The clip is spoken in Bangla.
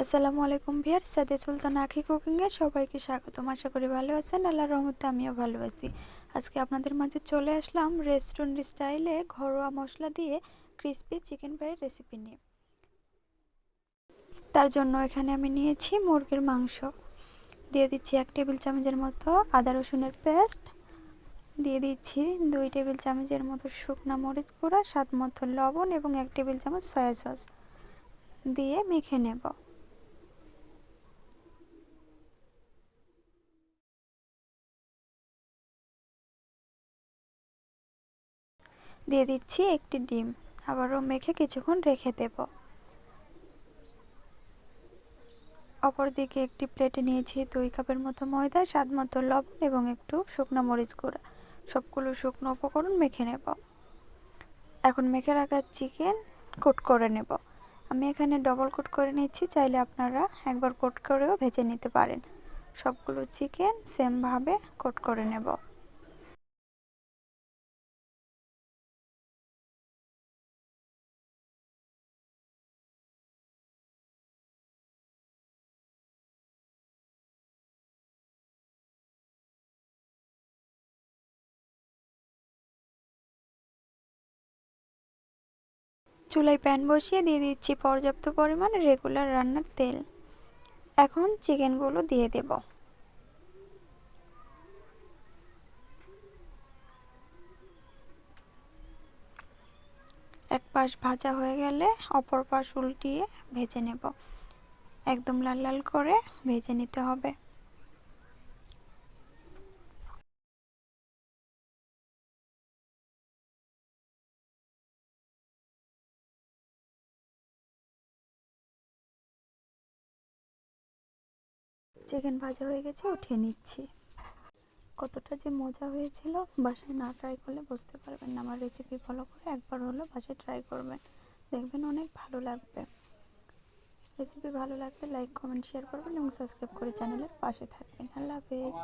আসসালামু আলাইকুম ভিয়ার, সাদে সুলতান আখি কুকিংয়ে সবাইকে স্বাগতম। আশা করি ভালো আছেন, আল্লাহর রহমতে আমিও ভালো আছি। আজকে আপনাদের মাঝে চলে আসলাম রেস্টুরেন্ট স্টাইলে ঘরোয়া মশলা দিয়ে ক্রিসপি চিকেন ফ্রাইয়ের রেসিপি নিয়ে। তার জন্য এখানে আমি নিয়েছি মুরগির মাংস। দিয়ে দিচ্ছি এক টেবিল চামচের মতো আদা রসুনের পেস্ট। দিয়ে দিচ্ছি দুই টেবিল চামচের মতো শুকনা মরিচ গুঁড়া, স্বাদ মতো লবণ এবং এক টেবিল চামচ সয়া সস। দিয়ে মেখে নেব। দিয়ে দিচ্ছি একটি ডিম। আবারও মেখে কিছুক্ষণ রেখে দেব। অপরদিকে একটি প্লেটে নিয়েছি দুই কাপের মতো ময়দা, স্বাদ মতো লবণ এবং একটু শুকনো মরিচ গুঁড়া। সবগুলো শুকনো উপকরণ মেখে নেব। এখন মেখে রাখা চিকেন কোট করে নেব। আমি এখানে ডবল কোট করে নিচ্ছি, চাইলে আপনারা একবার কোট করেও ভেজে নিতে পারেন। সবগুলো চিকেন সেমভাবে কোট করে নেব। চুলায় প্যান বসিয়ে দিয়ে দিচ্ছি পর্যাপ্ত পরিমাণ রেগুলার রান্নার তেল। এখন চিকেনগুলো দিয়ে দেব। এক পাশ ভাজা হয়ে গেলে অপর পাশ উল্টিয়ে ভেজে নেব। একদম লাল লাল করে ভেজে নিতে হবে। চিকেন ভাজা হয়ে গেছে, উঠিয়ে নিচ্ছি। কতটা যে মজা হয়েছিল, বাসায় না ট্রাই করলে বুঝতে পারবেন না। আমার রেসিপি ফলো করে একবার হলো বাসায় ট্রাই করবেন। দেখবেন অনেক ভালো লাগবে। রেসিপি ভালো লাগলে লাইক কমেন্ট শেয়ার করবেন এবং সাবস্ক্রাইব করে চ্যানেলের পাশে থাকবেন। আল্লাহ হাফেজ।